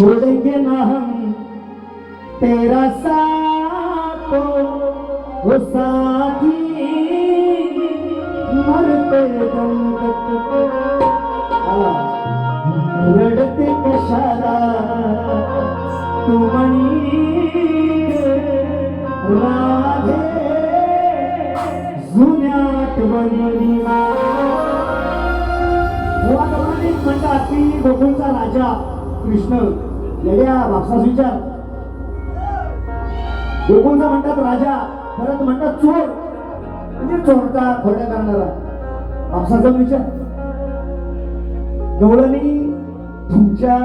छोड़ेंगे ना हम तेरा साथ वो साथी मरते दम तक आला. रडते कशाला तू म्हणी राधे जुन्या आठवणी भगवानीच म्हणतात की गोकुळचा राजा कृष्ण येड्या बापसास विचार. गोकुळचा म्हणतात राजा परत म्हणतात चोर. म्हणजे चोरता खोड्या करणारा. बापसाचा विचार. गवळणी तुमच्या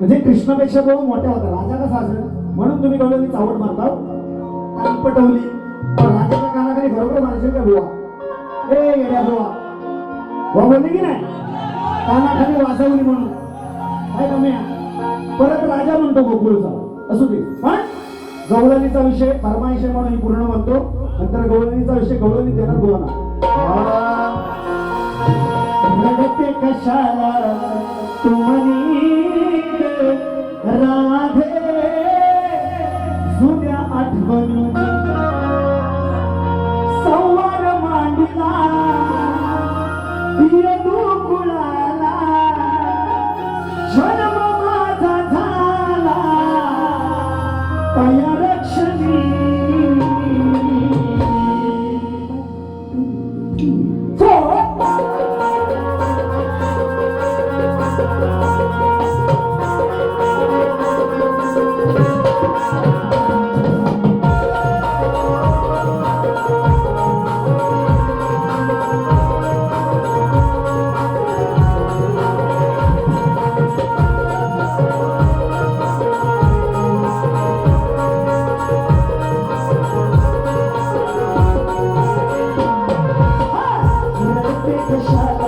म्हणजे कृष्णापेक्षा तो मोठ्या होता. राजा कसा असेल? म्हणून तुम्ही गवळणी चावट मारता हो. कान पटवली. पण राजाच्या कानाखाली बरोबर मारायचे का बुवा? ए येड्या बुवा. बुवा बोलली की नाही? कानाखाली वाजवली म्हणून. काय कमी आहे? परत राजा म्हणतो गोकुळचा. असू दे. पण गवळणीचा विषय फरमाईशे म्हणून पूर्ण म्हणतो. नंतर गवळणीचा विषय गवळणी देणार बोला कशाला? तुम्ही राधे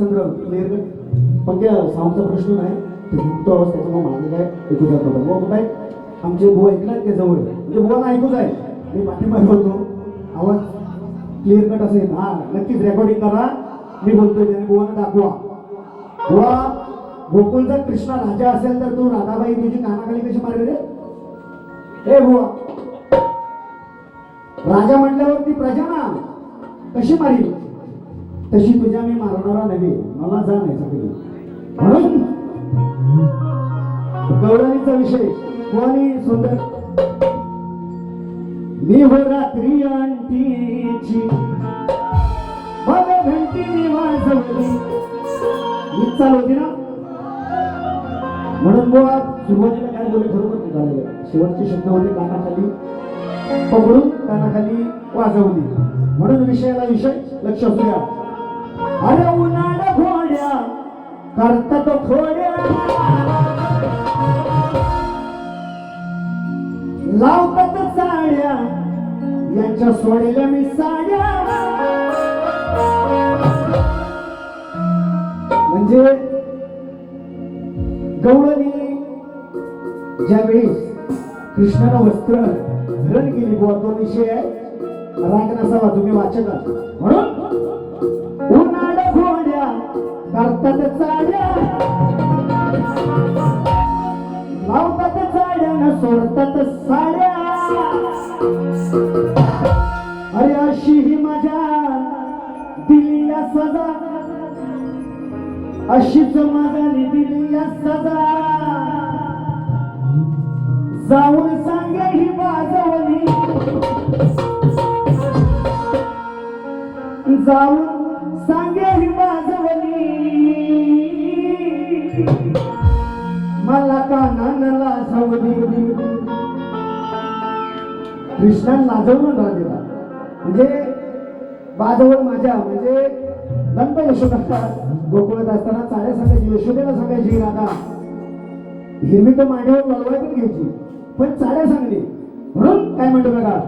चंद्र क्लिअर पण त्या साऊंडचा प्रश्न नाही. ते मुक्त अवस्थेचा मग माझे काय ऐकू जात होता बुवा आमचे बुवा ऐकलात ते जवळ. म्हणजे बुवांना ऐकूच आहे. मी पाठीमागे होतो. आवाज क्लिअर कट असेल. हा नक्कीच रेकॉर्डिंग करा. मी बोलतोय त्याने बुवांना दाखवा. बुवा गोकुल जर कृष्णा राजा असेल तर तू राधाबाई तुझी कानाखाली कशी मारेल रे? ए बुवा. राजा म्हटल्यावरती प्रजा ना कशी मारील? तशी तुझ्या मी मारणारा नव्हे. मला जा नाही सगळी म्हणून गौरवणीचा विषय कोणी सुंदर? निव रात्री अंटीची बघ घंटी वाजवली. हीच चालू होती ना? म्हणून बुवा सुरुवातीला काय बोलले खरोखर झालेलं शेवटचे शब्द होते कानाखाली. पकडून कानाखाली वाजवली. म्हणून विषयाला विषय लक्ष असू द्या. अरे उन्हाळ घोड्या. करतात खोड्या. लावतात साड्या. यांच्या सोडल्या मी साड्या. म्हणजे गवळणी ज्यावेळेस कृष्णाला वस्त्र धरण केली बुवा तो विषय आहे. तुम्ही वाचक म्हणून करतात चाड्या लावतात चाड्या न सोडतात साड्या. अरे अशी ही माझ्या दिली सजा. अशीच माझा निधी कृष्णान लाजवलं राजेला म्हणजे बाजवळ माझ्या म्हणजे नंद यशोदा गोकुळात असताना चाळ्या सांगायची यशोदेला सांगायची राधा हिरवी तर मांडीवर लढवाय पण घ्यायची पण चाळ्या सांगली म्हणून काय म्हणतो बघा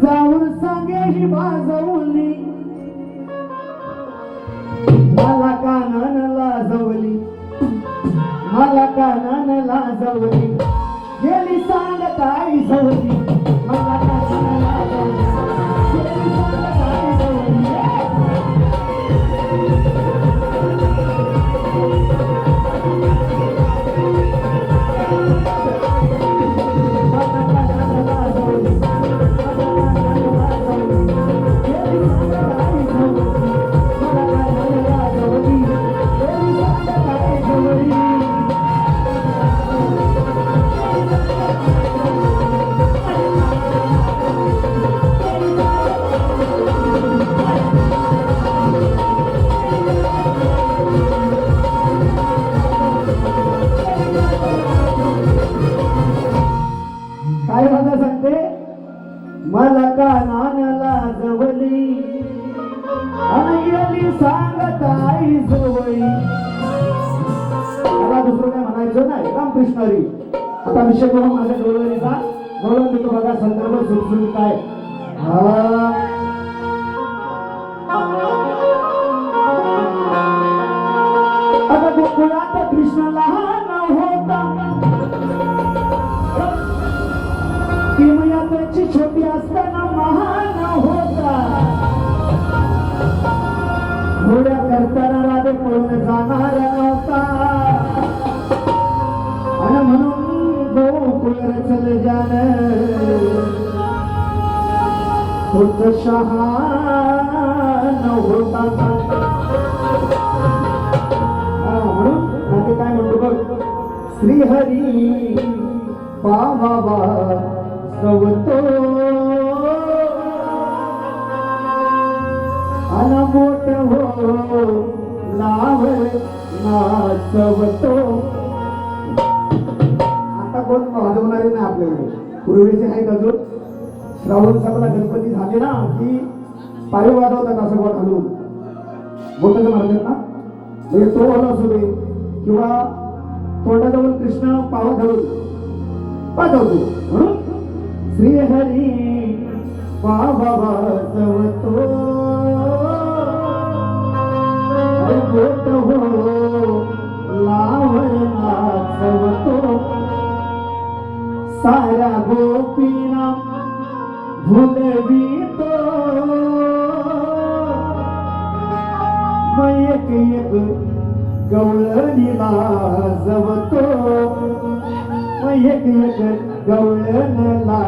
जाऊन सांगे ही बाजवली मला कानान लाजवली मला कानान लाजवली गेली सांगत आई सवली मला म्हणायचं नाही रामकृष्ण हरी. आता विषय करून माझ्या गौरवणीचा गौरव देतो बघा संदर्भ सुटसुट काय हा. गोकुळात कृष्ण लहान होता? छोटी असताना महान होता. घोड्या करताना राधे पळून जाणार नव्हता शहान होता म्हणून राधे काय म्हणतो बघ श्रीहरी पावा सवतो अनमोट हो नाव नाचवतो आता कोण वाजवणारे ना आपल्याकडे. पूर्वीचे आहेत अजून. श्रावण सगळा गणपती झाले ना की पाय वाजवतात असं बोट घालून मोठं मारतात ना? म्हणजे तो वाला असू दे किंवा तोंडाजवळ कृष्ण पावा घालून पाठवतो म्हणून श्रीहरी बाबा वाजवतो. अरे हो साऱ्या गोपीना भुलवितो। मग एक एक गवळणीला जवतो मग एक एक गवळणला